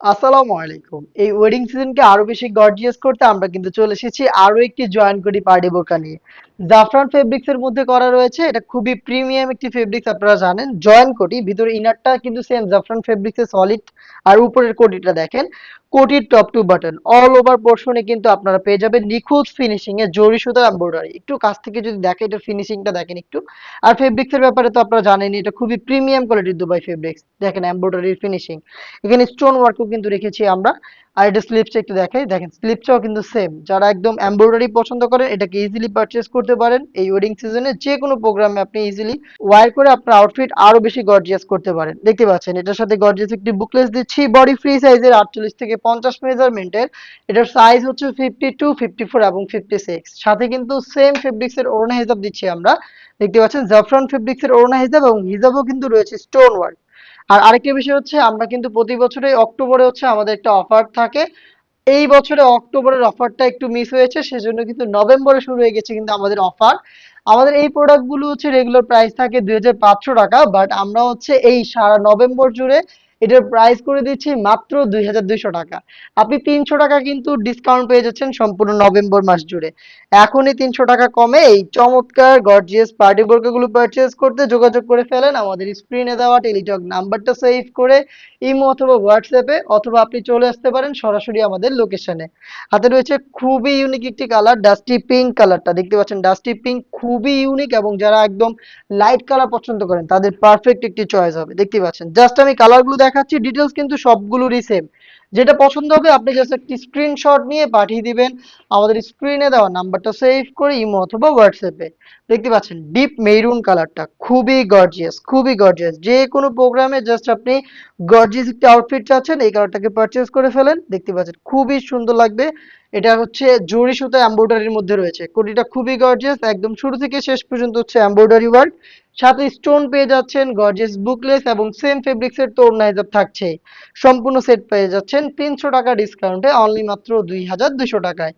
আসসালামু আলাইকুম। এই ওয়েডিং সিজনকে আরও বেশি গর্জিয়াস করতে আমরা কিন্তু চলে এসেছি আরও একটি জয়েন করি পার্টি বোরকা নিয়ে। জাফরান ফেব্রিক্স এর মধ্যে করা রয়েছে, এটা খুবই প্রিমিয়াম একটি ফেব্রিক্স আপনারা জানেন। জয়েন কোটি ভিতরে ইনারটা কিন্তু সেম জাফরান ফেব্রিক্সের সলিড আর উপরের কোটিটা দেখেন। কোটির top to button all over পোর্শনে কিন্তু আপনারা পেয়ে যাবেন নিখুঁত ফিনিশিং এ জরি সুতার এম্ব্রয়ডারি একটু কাছ থেকে যদি দেখেন এটা ফিনিশিংটা দেখেন একটু। আর ফেব্রিক্স এর ব্যাপারে তো আপনারা জানেনই এটা খুবই প্রিমিয়াম কোয়ালিটির দুবাই ফেব্রিক্স দেখেন এম্ব্রয়ডারির ফিনিশিং এখানে স্টোন ওয়ার্কও কিন্তু রেখেছি আমরা। আর এটা স্লিপসটা একটু দেখাই। দেখেন স্লিপসটাও কিন্তু সেম যারা একদম এমব্রয়ডারি পছন্দ করেন এটাকে ইজিলি পারচেস করতে পারেন। এই ওয়েডিং সিজনে যে কোনো প্রোগ্রামে আপনি ইজিলি ওয়ার করে আপনার আউটফিট আরও বেশি গর্জিয়াস করতে পারেন। দেখতে পাচ্ছেন, এটার সাথে গর্জিয়াস একটি বুকলেস দিচ্ছি। বডি ফ্রি সাইজের আটচল্লিশ থেকে পঞ্চাশ মেজারমেন্টের এটার সাইজ হচ্ছে ফিফটি টু ফিফটি ফোর এবং ফিফটি সিক্স সাথে কিন্তু সেম ফেব্রিক্স এর ওড়না হিসাব দিচ্ছি আমরা। দেখতে পাচ্ছেন, জাফরান ফেব্রিক্স এর ওড়না হিসাব এবং হিসাবও কিন্তু রয়েছে স্টোন ওয়ার্ক আর আরেকটি বিষয় হচ্ছে, আমরা কিন্তু প্রতি বছরে অক্টোবরে হচ্ছে আমাদের একটা অফার থাকে। এই বছরে অক্টোবরের অফারটা একটু মিস হয়েছে, সেজন্য কিন্তু নভেম্বরে শুরু হয়ে গেছে কিন্তু আমাদের অফার আমাদের এই প্রোডাক্টগুলো হচ্ছে রেগুলার প্রাইস থাকে দুই হাজার পাঁচশো টাকা বাট আমরা হচ্ছে এই সারা নভেম্বর জুড়ে এটার প্রাইস করে দিচ্ছি মাত্র দুই হাজার দুইশো টাকা। আপনি তিনশো টাকা কিন্তু ডিসকাউন্ট পেয়ে যাচ্ছেন সম্পূর্ণ নভেম্বর মাস জুড়ে। এখনই তিনশো টাকা কমে এই চমৎকার গর্জিয়াস পার্টি বোরকাগুলো পারচেজ করতে যোগাযোগ করে ফেলেন আমাদের স্ক্রিনে দেওয়া টেলিটক নাম্বারটা সেভ করে ইমো অথবা হোয়াটসঅ্যাপে অথবা আপনি চলে আসতে পারেন সরাসরি আমাদের লোকেশনে হাতে রয়েছে খুবই ইউনিক একটি কালার ডাস্টি পিঙ্ক কালারটা দেখতে পাচ্ছেন ডাস্টি পিঙ্ক খুবই ইউনিক এবং যারা একদম লাইট কালার পছন্দ করেন তাদের পারফেক্ট একটি চয়েস হবে। দেখতে পাচ্ছেন জাস্ট আমি কালারগুলো দেখাচ্ছি ডিটেলস কিন্তু সবগুলোরই সেম যেটা পছন্দ হবে, আপনি জাস্ট একটি স্ক্রিনশট নিয়ে পাঠিয়ে দিবেন। আমাদের স্ক্রিনে দেওয়া নাম্বারটা সেভ করে ইমো অথবা হোয়াটসঅ্যাপে দেখতে পাচ্ছেন ডিপ মেরুন কালারটা খুবই গর্জিয়াস খুবই গর্জিয়াস যে কোনো প্রোগ্রামে জাস্ট আপনি গর্জিয়াস একটা আউটফিট চাচ্ছেন, এই কালারটাকে পারচেস করে ফেলেন। দেখতে পাচ্ছেন, খুবই সুন্দর লাগবে। এটা হচ্ছে জরি সুতা এমব্রয়ডারির মধ্যে রয়েছে। কোটিটা খুবই গর্জিয়াস একদম শুরু থেকে শেষ পর্যন্ত হচ্ছে এমব্রয়ডারি ওয়ার্ক সাথে স্টোন পেয়ে যাচ্ছেন গর্জিয়াস বুকলেস এবং সেম ফেব্রিক্স এর তোড়না হিসাব থাকছেই সম্পূর্ণ সেট পেয়ে যাচ্ছেন, তিনশো টাকা ডিসকাউন্টে অনলি মাত্র দুই হাজার দুশো টাকায়।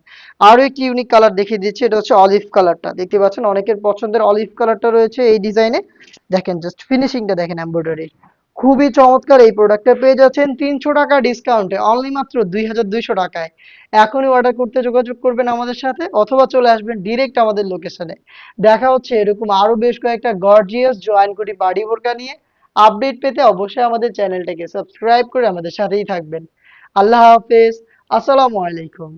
আরও একটি ইউনিক কালার দেখিয়ে দিচ্ছি, এটা হচ্ছে অলিভ কালারটা দেখতে পাচ্ছেন অনেকের পছন্দের অলিভ কালারটা রয়েছে এই ডিজাইনে দেখেন জাস্ট ফিনিশিংটা দেখেন এমব্রয়ডারি খুবই চমৎকার এই প্রোডাক্টটা পেয়ে যাচ্ছেন তিনশো টাকা ডিসকাউন্টে অনলি মাত্র দুই হাজার দুইশো টাকায়। এখনই অর্ডার করতে যোগাযোগ করবেন আমাদের সাথে অথবা চলে আসবেন ডিরেক্ট আমাদের লোকেশনে দেখা হচ্ছে এরকম আরও বেশ কয়েকটা গর্জিয়াস জয়েন কোটি বাড়ি বোরকা নিয়ে। আপডেট পেতে অবশ্যই আমাদের চ্যানেলটাকে সাবস্ক্রাইব করে আমাদের সাথেই থাকবেন। আল্লাহ হাফেজ, আসসালামু আলাইকুম।